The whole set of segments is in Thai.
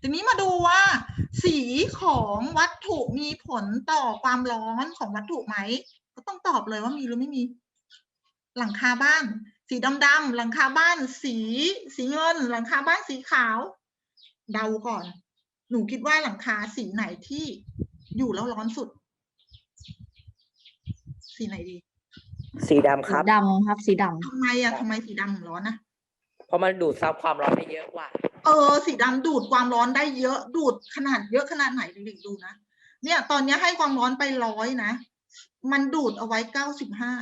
ทีนี้มาดูว่า สีของวัตถุมีผลต่อความร้อนของวัตถุไหม ก็ต้องตอบเลยว่ามีหรือไม่มี หลังคาบ้าน สีดำๆหลังคาบ้าน สีสีเงิน หลังคาบ้านสีขาว เดาก่อน หนูคิดว่าหลังคาสีไหนที่อยู่แล้วร้อนสุด สีไหนดี สีดำคสีรับ ดำครับ สีดทำไมอะทำไมสีดำถึงร้อนนะ เพราะมันดูดซับความร้อนได้เยอะกว่า เออสีดำดูดความร้อนได้เยอะดูดขนาดเยอะขนาดไหนเด็กๆดูนะเนี่ยตอนเนี้ยให้ความร้อนไปร้อยนะ มันดูดเอาไว้เก้าสิบห้า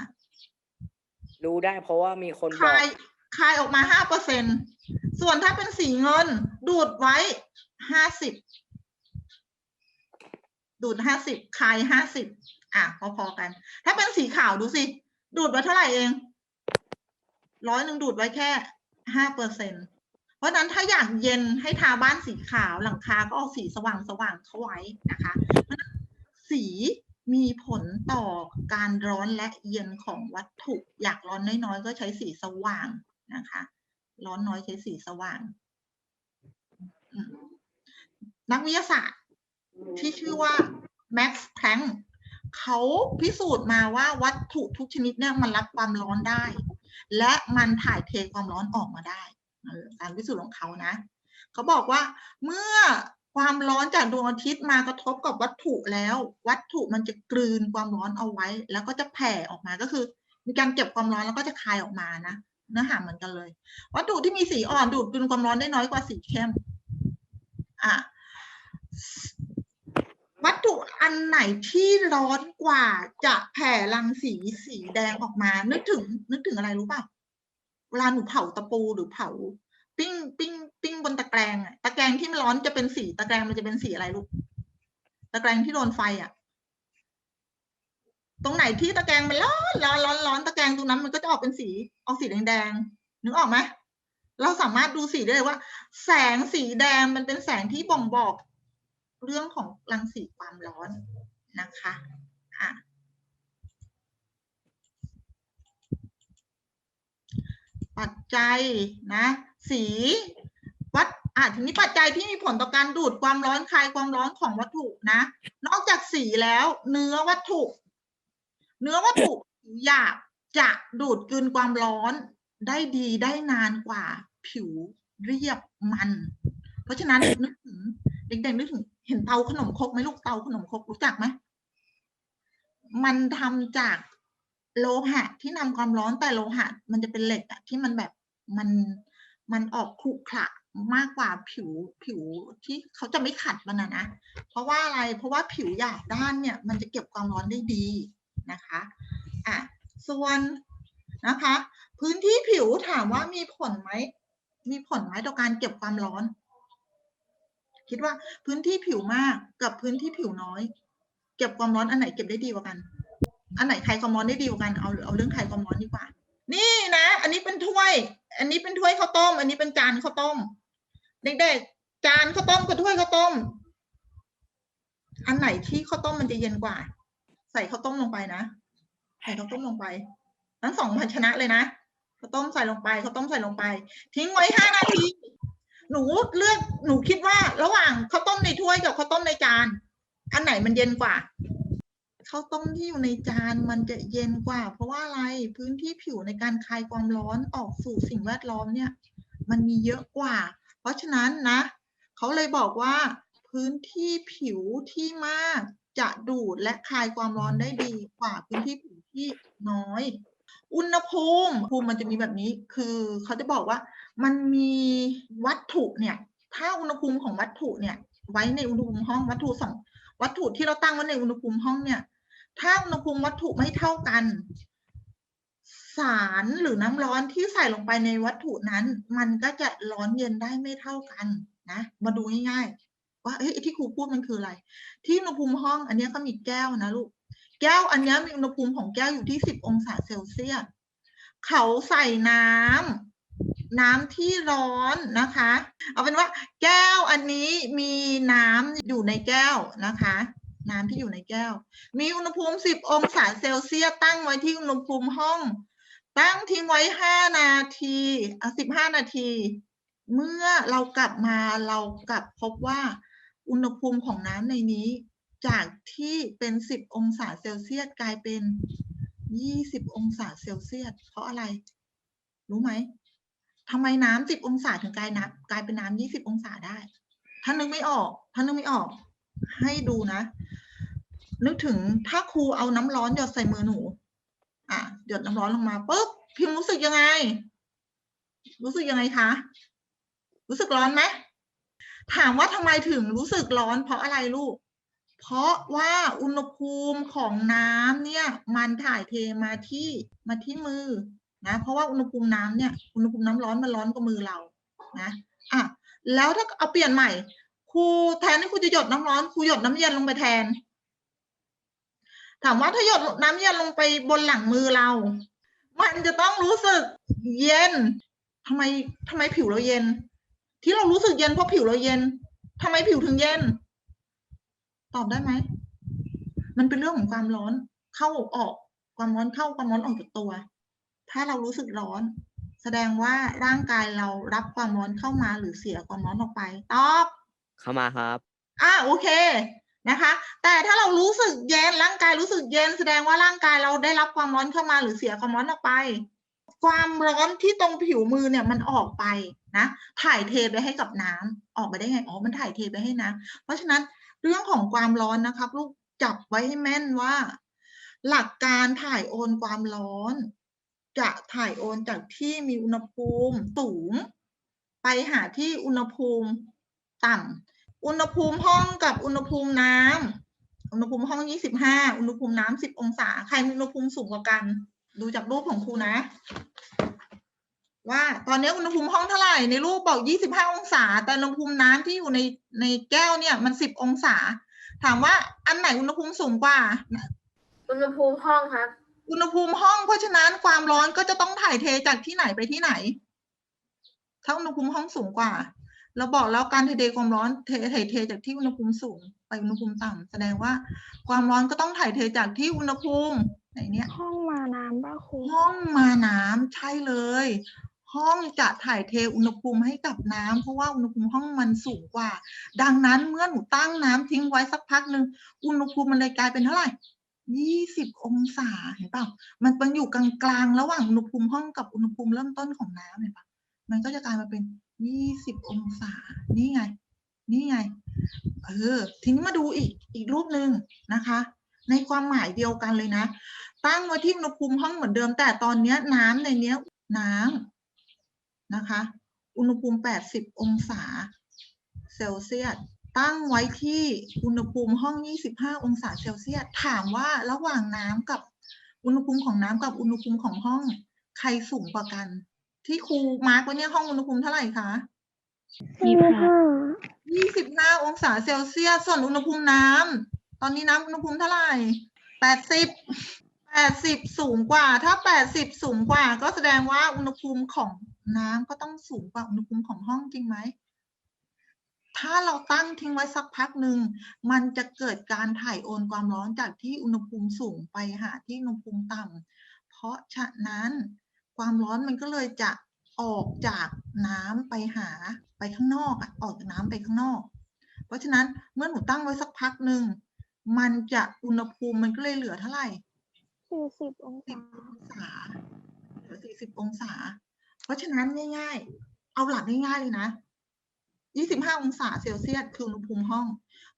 รู้ได้เพราะว่ามีคนคบอกลายคลายออกมาห้าเปอร์เซ็นส่วนถ้าเป็นสีเงิน ดูดไว้ห้าสิบดูดห้าสิบคลายห้าสิบอะพอๆกัน ถ้าเป็นสีขาวดูสิ ดูดไว้เท่าไหร่เองร้อยหนึ่งดูดไว้แค่ห้าเปอร์เซ็นเพ ราะนั้นถ้าอยากเย็นให้ทาบ้านสีขาวหลังคาก็เอาสีสว่างสว่างเข้าไว้นะคะเพราะนั้นสีมีผลต่อการร้อนและเย็นของวัตถุ อยากร้อนน้อยๆก็ใช้สีสว่างนะคะ ร้อนน้อยใช้สีสว่าง นักวิทยาศาสตร์ที่ชื่อว่าแม็กซ์แพลงเขาพิสูจน์มาว่าวัตถุทุกชนิดเนี่ยมันรับความร้อนได้ และมันถ่ายเทความร้อนออกมาได้ การพิสูจน์ของเขานะเขาบอกว่าเมื่อความร้อนจากดวงอาทิตย์มากระทบกับวัตถุแล้ว วัตถุมันจะกลืนความร้อนเอาไว้ แล้วก็จะแผ่ออกมาก็คือ มีการเก็บความร้อนแล้วก็จะคายออกมานะเนื้อหาเหมือนกันเลย วัตถุที่มีสีอ่อนดูดกลืนความร้อนได้น้อยกว่าสีเข้มอะวัตถุอันไหนที่ร้อนกว่าจะแผ่รังสีสีแดงออกมา นึกถึง นึกถึงอะไรรู้ป่ะ เวลาหนูเผาตะปูหรือเผา ปิ้งปิ้งปิ้งบนตะแกรงอะตะแกรงที่มันร้อนจะเป็นสีตะแกรงมันจะเป็นสีอะไรลูกตะแกรงที่โดนไฟอะตรงไหนที่ตะแกรงมันร้อนร้อนร้อนร้อนตะแกรงตรงนั้นมันก็จะออกเป็นสีออกสีแดงๆนึกออกไหมเราสามารถดูสีได้เลยว่า แสงสีแดงมันเป็นแสงที่บ่งบอกเรื่องของรังสีความร้อนนะคะปั จัยนะ สีวัดอะทีนี้ปัจจัยที่มีผลต่อการดูดความร้อนคลายความร้อนของวัตถุนะ นอกจากสีแล้วเนื้อวัตถุ เนื้อวัตถุหยาบจะดูดกลืนความร้อนได้ดีได้นานกว่า ผิวเรียบมัน เพราะฉะนั้นนึกถึงเด็กๆนึกถึงเห็นเตาขนมครกไหมลูกเตาขนมครกรู้จักไหมมันทำจากโลหะที่นำความร้อนแต่โลหะ มันจะเป็นเหล็กอะที่มันแบบ มันมันออกขรุขระมากกว่าผิวผิวที่เขาจะไม่ขัดมันนะนะ เพราะว่าอะไรเพราะว่าผิวหยาบด้านเนี่ยมันจะเก็บความร้อนได้ดีนะคะอะส่วนนะคะ พื้นที่ผิวถามว่ามีผลไหมมีผลไหมต่อการเก็บความร้อน คิดว่าพื้นที่ผิวมากกับพื้นที่ผิวน้อย เก็บความร้อนอันไหนเก็บได้ดีกว่ากัน อันไหนคลายความร้อนได้ดีกว่ากันเอาเอาเรื่องคลายความร้อนดีกว่า นี่นะ อันนี้เป็นถ้วย อันนี้เป็นถ้วยข้าวต้ม อันนี้เป็นจานข้าวต้ม เด็กๆ จานข้าวต้มกับถ้วยข้าวต้ม อันไหนที่ข้าวต้มมันจะเย็นกว่า ใส่ข้าวต้มลงไปนะ ใส่ข้าวต้มลงไป ทั้งสองภาชนะเลยนะ ข้าวต้มใส่ลงไป ข้าวต้มใส่ลงไป ทิ้งไว้ห้านาที หนูเลือก หนูคิดว่า ระหว่างข้าวต้มในถ้วยกับข้าวต้มในจาน อันไหนมันเย็นกว่า ข้าวต้มที่อยู่ในจานมันจะเย็นกว่า เพราะว่าอะไรพื้นที่ผิวในการคลายความร้อนออกสู่สิ่งแวดล้อมเนี่ย มันมีเยอะกว่า เพราะฉะนั้นนะเขาเลยบอกว่า พื้นที่ผิวที่มากจะดูดและคลายความร้อนได้ดีกว่าพื้นที่ผิวที่น้อย อุณหภูมิภูมิมันจะมีแบบนี้ คือเขาจะบอกว่ามันมีวัตถุเนี่ย ถ้าอุณหภูมิของวัตถุเนี่ย ไว้ในอุณหภูมิห้องวัตถุสองวัตถุที่เราตั้งไว้ในอุณหภูมิห้องเนี่ย ถ้าอุณหภูมิวัตถุไม่เท่ากัน สารหรือน้ำร้อนที่ใส่ลงไปในวัตถุนั้น มันก็จะร้อนเย็นได้ไม่เท่ากันนะ มาดูง่ายๆว่าเอ้ยที่ครูพูดมันคืออะไร ที่อุณหภูมิห้องอันนี้ก็มีแก้วนะลูก แก้วอันนี้มีอุณหภูมิของแก้วอยู่ที่สิบองศาเซลเซียสเขาใส่น้ำน้ำที่ร้อนนะคะ เอาเป็นว่าแก้วอันนี้มีน้ำอยู่ในแก้วนะคะ น้ำที่อยู่ในแก้ว มีอุณหภูมิสิบองศาเซลเซียสตั้งไว้ที่อุณหภูมิห้อง ตั้งทิ้งไว้ห้านาทีอะสิบห้านาที เมื่อเรากลับมาเรากลับพบว่าอุณหภูมิของน้ำในนี้ จากที่เป็น 10 องศาเซลเซียสกลายเป็น 20 องศาเซลเซียส เพราะอะไร รู้ไหมทำไมน้ำ10 องศาถึงกลายน้ำกลายเป็นน้ำ20 องศาได้ถ้านึกไม่ออกถ้านึกไม่ออก ให้ดูนะ นึกถึงถ้าครูเอาน้ำร้อนหยดใส่มือหนู อะหยดน้ำร้อนลงมาปุ๊บพิมรู้สึกยังไง รู้สึกยังไงคะ รู้สึกร้อนไหมถามว่าทำไมถึงรู้สึกร้อนเพราะอะไรลูก เพราะว่าอุณหภูมิของน้ำเนี่ยมันถ่ายเทมาที่มาที่มือนะเพราะว่าอุณหภูมิน้ำเนี่ยอุณหภูมิน้ำร้อนมันร้อนกว่ามือเรานะอะแล้วถ้าเอาเปลี่ยนใหม่ครูแทนที่ครูจะหยดน้ำร้อนครูหยดน้ำเย็นลงไปแทน ถามว่าถ้าหยดน้ำเย็นลงไปบนหลังมือเรา มันจะต้องรู้สึกเย็นทำไมทำไมผิวเราเย็น ที่เรารู้สึกเย็นเพราะผิวเราเย็นทำไมผิวถึงเย็น ตอบได้ไหม มันเป็นเรื่องของความร้อน เข้าออก ความร้อนเข้าความร้อนออกจากตัว ถ้าเรารู้สึกร้อน แสดงว่าร่างกายเรารับความร้อนเข้ามาหรือเสียความร้อนออกไป ตอบ เข้ามาครับ อ่าโอเค นะคะ แต่ถ้าเรารู้สึกเย็นร่างกายรู้สึกเย็นแสดงว่าร่างกายเราได้รับความร้อนเข้ามาหรือเสียความร้อนออกไป ความร้อนที่ตรงผิวมือเนี่ยมันออกไปนะถ่ายเทไปให้กับน้ำออกไปได้ไงอ๋อมันถ่ายเทไปให้น้ำเพราะฉะนั้นเรื่องของความร้อนนะครับ ลูกจับไว้ให้แม่นว่า หลักการถ่ายโอนความร้อน จะถ่ายโอนจากที่มีอุณหภูมิสูง ไปหาที่อุณหภูมิต่ำ อุณหภูมิห้องกับอุณหภูมิน้ำอุณหภูมิห้อง25อุณหภูมิน้ำ10องศา ใครมีอุณหภูมิสูงกว่ากัน ดูจากรูปของครูนะ ว่าตอนนี้อุณหภูมิห้องเท่าไหร่ในรูปบอก25องศา แต่อุณหภูมิน้ำที่อยู่ในในแก้วเนี่ยมัน10องศา ถามว่าอันไหนอุณหภูมิสูงกว่า อุณหภูมิห้องครับ อุณหภูมิห้องเพราะฉะนั้นความร้อนก็จะต้องถ่ายเทจากที่ไหนไปที่ไหนถ้าอุณหภูมิห้องสูงกว่า เราบอกแล้วการถ่ายเทความร้อนเทถ่ายเทจากที่อุณหภูมิสูงไปอุณหภูมิต่ำแสดงว่าความร้อนก็ต้องถ่ายเทจากที่อุณหภูมิไหนเนี่ยห้องมาน้ำป่ะครูห้องมาน้ำใช่เลย ห้องจะถ่ายเทอุณหภูมิให้กับน้ำเพราะว่าอุณหภูมิห้องมันสูงกว่า ดังนั้นเมื่อหนูตั้งน้ำทิ้งไว้สักพักหนึ่งอุณหภูมิมันเลยกลายเป็นเท่าไหร่ยี่สิบองศาเห็นเปล่ามันเป็นอยู่กลางๆระหว่างอุณหภูมิห้องกับอุณหภูมิเริ่มต้นของน้ำเห็นปะ มันก็จะกลายมาเป็นยี่สิบองศา นี่ไง นี่ไง เออ ทีนี้มาดูอีก อีกรูปหนึ่งนะคะ ในความหมายเดียวกันเลยนะ ตั้งไว้ที่อุณหภูมิห้องเหมือนเดิม แต่ตอนนี้น้ำในนี้น้ำนะคะ อุณหภูมิ 80 องศาเซลเซียส ตั้งไว้ที่อุณหภูมิห้อง 25 องศาเซลเซียส ถามว่าระหว่างน้ำกับอุณหภูมิของน้ำกับอุณหภูมิของห้อง ใครสูงกว่ากัน ที่ครูมาร์กไว้เนี่ยห้องอุณหภูมิเท่าไหร่คะยี่สิบห้า25องศาเซลเซียส ส่วนอุณหภูมิน้ำตอนนี้น้ำอุณหภูมิเท่าไหร่80 80สูงกว่า ถ้า80สูงกว่า ก็แสดงว่าอุณหภูมิของน้ำก็ต้องสูงกว่าอุณหภูมิของห้องจริงไหม ถ้าเราตั้งทิ้งไว้สักพักหนึ่ง มันจะเกิดการถ่ายโอนความร้อนจากที่อุณหภูมิสูงไปหาที่อุณหภูมิต่ำเพราะฉะนั้น ความร้อนมันก็เลยจะออกจากน้ำไปหาไปข้างนอกอะออกจากน้ำไปข้างนอก เพราะฉะนั้นเมื่อหนูตั้งไว้สักพักหนึ่งมันจะอุณหภูมิมันก็เลยเหลือเท่าไหร่สี่สิบองสิบศาองศาเหลือสี่สิบองศา เพราะฉะนั้นง่าย ๆ เอาหลักง่ายๆเลยนะยี่สิบห้าองศาเซลเซียสคืออุณหภูมิห้อง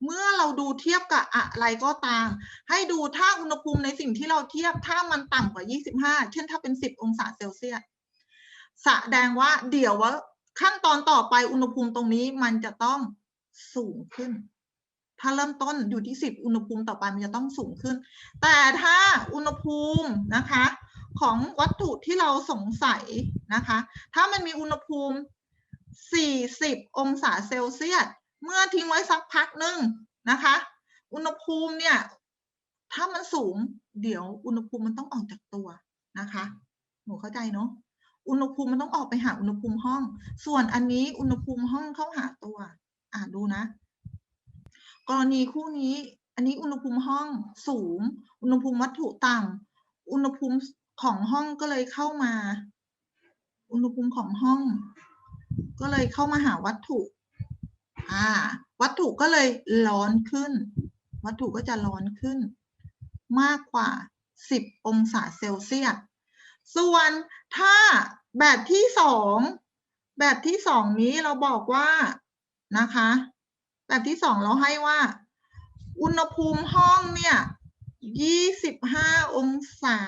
เมื่อเราดูเทียบกับอะไรก็ตาม ให้ดูถ้าอุณหภูมิในสิ่งที่เราเทียบถ้ามันต่ำกว่ายี่สิบห้าเช่นถ้าเป็นสิบองศาเซลเซียสแสดงว่าเดี๋ยวว่าขั้นตอนต่อไปอุณหภูมิตรงนี้มันจะต้องสูงขึ้น ถ้าเริ่มต้นอยู่ที่สิบอุณหภูมิต่อไปมันจะต้องสูงขึ้น แต่ถ้าอุณหภูมินะคะของวัตถุที่เราสงสัยนะคะ ถ้ามันมีอุณหภูมิ 40 องศาเซลเซียส เมื่อทิ้งไว้สักพักหนึ่งนะคะ อุณหภูมิเนี่ย ถ้ามันสูง เดี๋ยวอุณหภูมิมันต้องออกจากตัวนะคะ หนูเข้าใจเนาะ อุณหภูมิมันต้องออกไปหาอุณหภูมิห้อง ส่วนอันนี้อุณหภูมิห้องเข้าหาตัว อ่าดูนะ กรณีคู่นี้ อันนี้อุณหภูมิห้องสูง อุณหภูมิวัตถุต่ำอุณหภูมิของห้องก็เลยเข้ามา อุณหภูมิของห้อง ก็เลยเข้ามาหาวัตถุ อ่า วัตถุก็เลยร้อนขึ้น วัตถุก็จะร้อนขึ้น มากกว่า 10 องศาเซลเซียส ส่วนถ้าแบบที่สองแบบที่สองนี้เราบอกว่านะคะ แบบที่สองเราให้ว่า อุณหภูมิห้องเนี่ย25องศา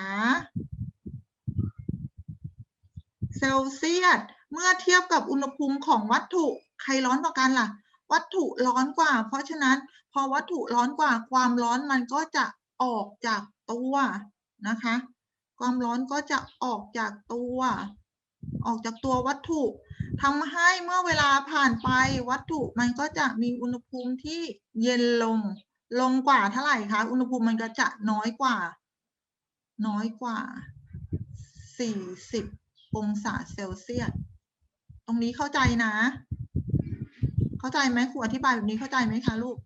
เซลเซียส เมื่อเทียบกับอุณหภูมิของวัตถุ ใครร้อนกว่ากันล่ะ วัตถุร้อนกว่า เพราะฉะนั้นพอวัตถุร้อนกว่า ความร้อนมันก็จะออกจากตัวนะคะ ความร้อนก็จะออกจากตัว ออกจากตัววัตถุทำให้เมื่อเวลาผ่านไปวัตถุมันก็จะมีอุณหภูมิที่เย็นลง ลงกว่าเท่าไหร่คะอุณหภูมิมันก็จะน้อยกว่า น้อยกว่า 40 องศาเซลเซียส ตรงนี้เข้าใจนะ เข้าใจไหมครูอธิบายแบบนี้เข้าใจไหมคะลูก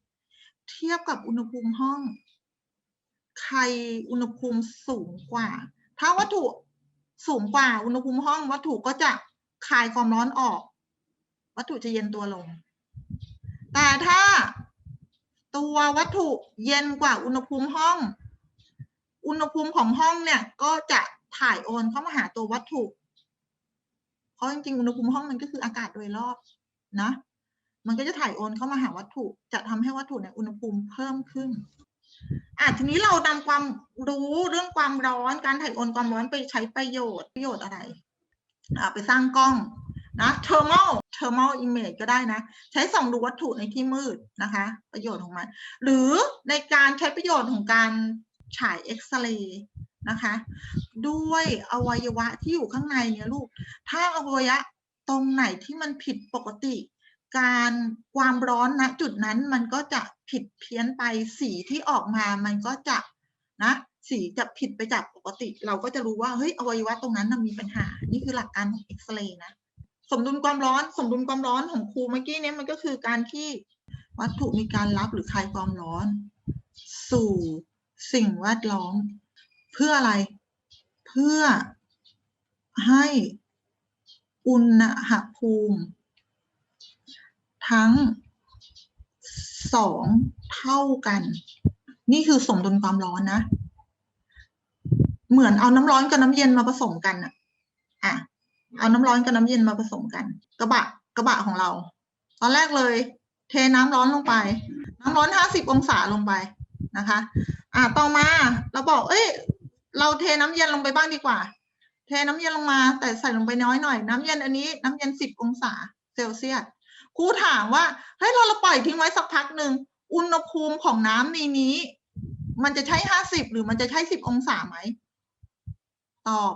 เทียบกับอุณหภูมิห้อง ใครอุณหภูมิสูงกว่า ถ้าวัตถุสูงกว่าอุณหภูมิห้อง วัตถุก็จะคายความร้อนออก วัตถุจะเย็นตัวลง แต่ถ้าตัววัตถุเย็นกว่าอุณหภูมิห้อง อุณหภูมิของห้องเนี่ยก็จะถ่ายโอนเข้ามาหาตัววัตถุ เพราะจริงๆ อุณหภูมิห้องมันก็คืออากาศโดยรอบนะ มันก็จะถ่ายโอนเข้ามาหาวัตถุ จะทำให้วัตถุเนี่ยอุณหภูมิเพิ่มขึ้นอะทีนี้เรานำความรู้เรื่องความร้อนการถ่ายโอนความร้อนไปใช้ประโยชน์ประโยชน์อะไรอ่าไปสร้างกล้องนะ thermal thermal image ก็ได้นะ ใช้ส่องดูวัตถุในที่มืดนะคะ ประโยชน์ของมัน หรือในการใช้ประโยชน์ของการฉายเอ็กซเรย์นะคะ ด้วยอวัยวะที่อยู่ข้างในเนี่ยลูก ถ้าอวัยวะตรงไหนที่มันผิดปกติ การความร้อนณจุดนั้นมันก็จะผิดเพี้ยนไปสีที่ออกมามันก็จะนะสีจะผิดไปจากปกติ เราก็จะรู้ว่าเฮ้ยอวัยวะตรงนั้นมีปัญหา นี่คือหลักการของเอ็กซเรย์นะสมดุลความร้อนสมดุลความร้อนของครูเมื่อกี้เนี้มันก็คือการที่วัตถุมีการรับหรือคายความร้อน สู่สิ่งแวดล้อม เพื่ออะไร เพื่อให้อุณหภูมิ ทั้งสองเท่ากัน นี่คือสมดุลความร้อนนะ เหมือนเอาน้ำร้อนกับน้ำเย็นมาผสมกันอะอะ เอาน้ำร้อนกับน้ำเย็นมาผสมกัน กระบะกระบะของเรา ตอนแรกเลย เทน้ำร้อนลงไป น้ำร้อนห้าสิบองศาลงไปนะคะ อะต่อมาเราบอก เอ้ย เราเทน้ำเย็นลงไปบ้างดีกว่า เทน้ำเย็นลงมา แต่ใส่ลงไปน้อยหน่อย น้ำเย็นอันนี้ น้ำเย็นสิบองศาเซลเซียส ครูถามว่าเฮ้ยเราเราปล่อยทิ้งไว้สักพักหนึ่งอุณหภูมิของน้ำในนี้ มันจะใช้ห้าสิบหรือมันจะใช้สิบองศาไหมตอบ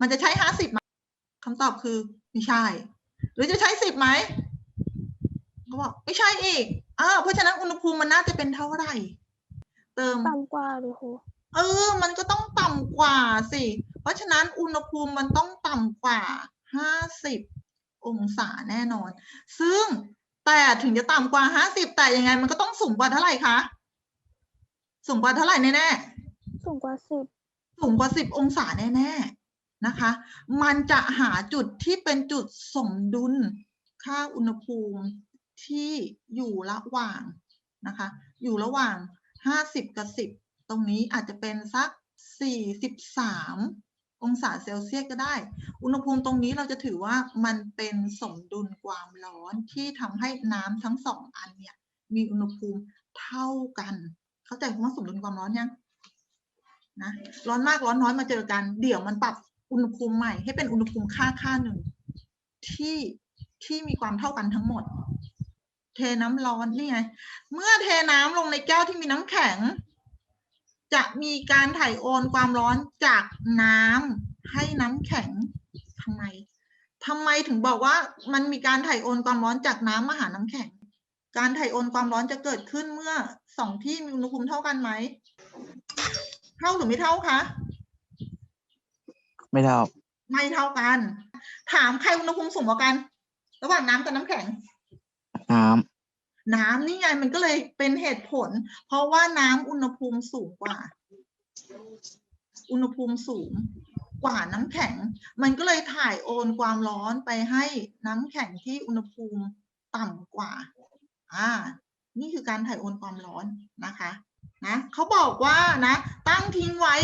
มันจะใช้ห้าสิบไหมคำตอบคือไม่ใช่ หรือจะใช้สิบไหมเขาบอกไม่ใช่อีกอ้าวเพราะฉะนั้นอุณหภูมิมันน่าจะเป็นเท่าไหร่ เติมต่ำกว่าเลยครูเออ มันก็ต้องต่ำกว่าสิ เพราะฉะนั้นอุณหภูมิมันต้องต่ำกว่าห้าสิบ องศาแน่นอน ซึ่งแต่ถึงจะต่ำกว่าห้าสิบแต่ยังไงมันก็ต้องสูงกว่าเท่าไหร่คะ สูงกว่าเท่าไหร่แน่ๆ สูงกว่าสิบสูงกว่า 10 องศาแน่ๆ นะคะ มันจะหาจุดที่เป็นจุดสมดุลค่าอุณหภูมิที่อยู่ระหว่างนะคะ อยู่ระหว่าง 50 กับ 10 ตรงนี้อาจจะเป็นสัก 43 องศาเซลเซียสก็ได้ อุณหภูมิตรงนี้เราจะถือว่ามันเป็นสมดุลความร้อนที่ทำให้น้ำทั้งสองอันเนี่ยมีอุณหภูมิเท่ากัน เข้าใจคำว่าสมดุลความร้อนยังนะร้อนมากร้อนน้อยมาเจอกัน เดี๋ยวมันปรับอุณหภูมิใหม่ให้เป็นอุณหภูมิค่าค่าหนึ่งที่ที่มีความเท่ากันทั้งหมด เทน้ำร้อนนี่ไง เมื่อเทน้ำลงในแก้วที่มีน้ำแข็ง จะมีการถ่ายโอนความร้อนจากน้ำให้น้ำแข็งทำไมทำไมถึงบอกว่ามันมีการถ่ายโอนความร้อนจากน้ำมาหาน้ำแข็ง การถ่ายโอนความร้อนจะเกิดขึ้นเมื่อสองที่มีอุณหภูมิเท่ากันไหม เท่าหรือไม่เท่าคะ ไม่เท่า ไม่เท่ากัน ถามใครอุณหภูมิสูงกว่ากัน ระหว่างน้ำกับน้ำแข็ง น้ำ น้ำนี่ไงมันก็เลยเป็นเหตุผล เพราะว่าน้ำอุณหภูมิสูงกว่า อุณหภูมิสูงกว่าน้ำแข็ง มันก็เลยถ่ายโอนความร้อนไปให้น้ำแข็งที่อุณหภูมิต่ำกว่า อ่า นี่คือการถ่ายโอนความร้อนนะคะนะเขาบอกว่านะตั้งทิ้งไว้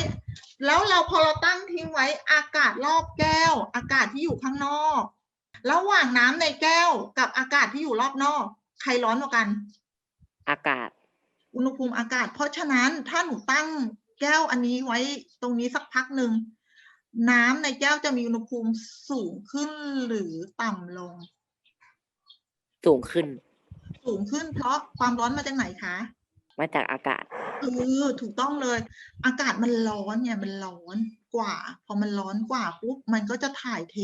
แล้วเราพอเราตั้งทิ้งไว้อากาศรอบแก้ว อากาศที่อยู่ข้างนอก ระหว่างน้ำในแก้วกับอากาศที่อยู่รอบนอก ใครร้อนกว่ากัน อากาศ อุณหภูมิอากาศ เพราะฉะนั้นถ้าหนูตั้งแก้วอันนี้ไว้ตรงนี้สักพักหนึ่งน้ำในแก้วจะมีอุณหภูมิสูงขึ้นหรือต่ำลง สูงขึ้น สูงขึ้นเพราะความร้อนมาจากไหนคะมาจากอากาศเออถูกต้องเลย อากาศมันร้อนเนี่ยมันร้อน กว่า พอมันร้อนกว่าปุ๊บมันก็จะถ่ายเท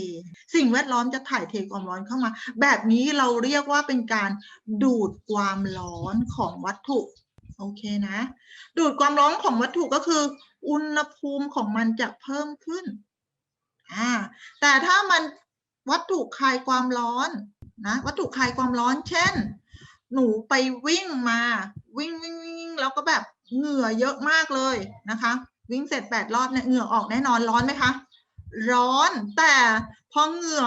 สิ่งแวดล้อมจะถ่ายเทความร้อนเข้ามา แบบนี้เราเรียกว่าเป็นการดูดความร้อนของวัตถุโอเคนะ ดูดความร้อนของวัตถุก็คือ อุณหภูมิของมันจะเพิ่มขึ้นอ่าแต่ถ้ามันวัตถุคลายความร้อนนะวัตถุคลายความร้อน เช่น หนูไปวิ่งมา วิ่งวิ่งวิ่งแล้วก็แบบเหงื่อเยอะมากเลยนะคะ วิ่งเสร็จแปดรอบเนี่ยเหงื่อออกแน่นอนร้อนไหมคะ ร้อนแต่พอเหงื่อ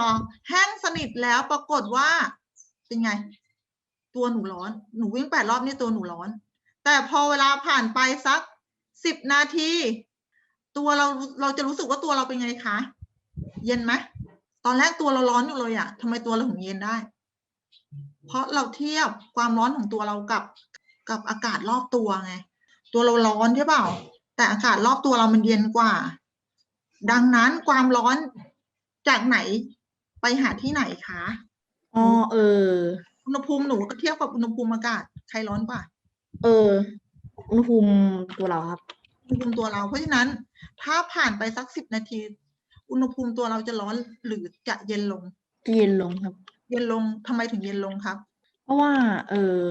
แห้งสนิทแล้วปรากฏว่าเป็นไง ตัวหนูร้อนหนูวิ่งแปดรอบนี่ตัวหนูร้อน แต่พอเวลาผ่านไปสักสิบนาที ตัวเราเราจะรู้สึกว่าตัวเราเป็นไงคะ เย็นไหมตอนแรกตัวเราร้อนอยู่เลยอะทำไมตัวเราถึงเย็นได้ เพราะเราเทียบความร้อนของตัวเรากับกับอากาศรอบตัวไง ตัวเราร้อนใช่เปล่า แต่อากาศรอบตัวเรามันเย็นกว่า ดังนั้นความร้อนจากไหนไปหาที่ไหนคะอ๋อเออ อุณหภูมิหนูก็เทียบกับอุณหภูมิอากาศใครร้อนกว่า เออ อุณหภูมิตัวเราครับ อุณหภูมิตัวเรา เพราะฉะนั้น ถ้าผ่านไปสักสิบนาที อุณหภูมิตัวเราจะร้อนหรือจะเย็นลง เย็นลงครับ เย็นลงทำไมถึงเย็นลงครับ เพราะว่า เออ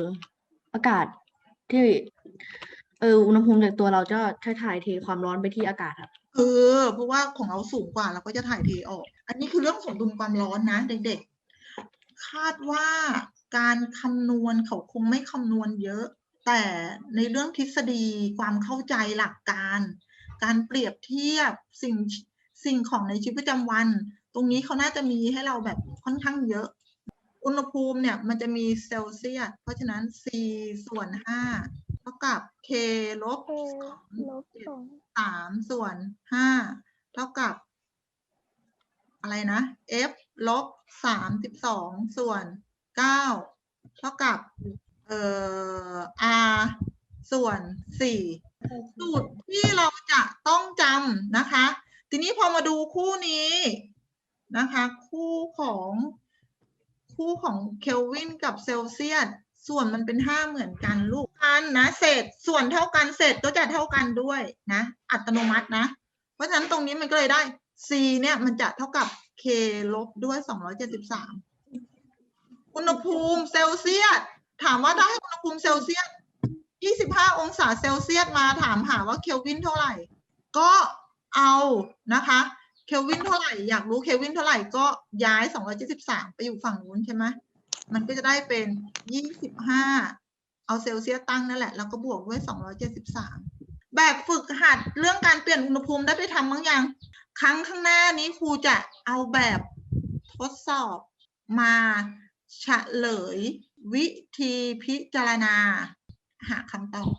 อากาศที่ เอออุณหภูมิจากตัวเราจะถ่ายเทความร้อนไปที่อากาศครับ เออ เพราะว่าของเราสูงกว่าเราก็จะถ่ายเทออก อันนี้คือเรื่องสมดุลความร้อนนะเด็กๆ คาดว่าการคำนวณเขาคงไม่คำนวณเยอะ แต่ในเรื่องทฤษฎีความเข้าใจหลักการ การเปรียบเทียบสิ่งสิ่งของในชีวิตประจำวัน ตรงนี้เขาน่าจะมีให้เราแบบค่อนข้างเยอะ อุณหภูมิเนี่ยมันจะมีเซลเซียสเพราะฉะนั้น c ส่วนห้า ท่ากับ k ลบเอสองลบสองสามส่วนห้าเท่ากับ อะไรนะ f ลบสามสิบสองส่วนเก้าเท่ากับ เอ่อ r ส่วนสี่สูตรที่เราจะต้องจำนะคะ ทีนี้พอมาดูคู่นี้นะคะ คู่ของคู่ของเคลวินกับเซลเซียสส่วนมันเป็นห้าเหมือนกันลูก กันนะเศษส่วนเท่ากันเศษก็จะเท่ากันด้วยนะ อัตโนมัตินะ เพราะฉะนั้นตรงนี้มันก็เลยได้ c เนี่ยมันจะเท่ากับ k ลบด้วยสองร้อยเจ็ดสิบสามอุณหภูมิเซลเซียสถามว่าถ้าให้อุณหภูมิเซลเซียส 25 องศาเซลเซียสมาถามหาว่าเคลวินเท่าไหร่ ก็เอานะคะเคลวินเท่าไหร่อยากรู้เคลวินเท่าไหร่ก็ย้าย 273 ไปอยู่ฝั่งนู้นใช่ไหมมันก็จะได้เป็น 25 เอาเซลเซียสตั้งนั่นแหละ แล้วก็บวกด้วย 273 แบบฝึกหัดเรื่องการเปลี่ยนอุณหภูมิได้ไปทำบ้างยัง ครั้งข้างหน้านี้ครูจะเอาแบบทดสอบมาเฉลยวิธีพิจารณา หาคำตอบ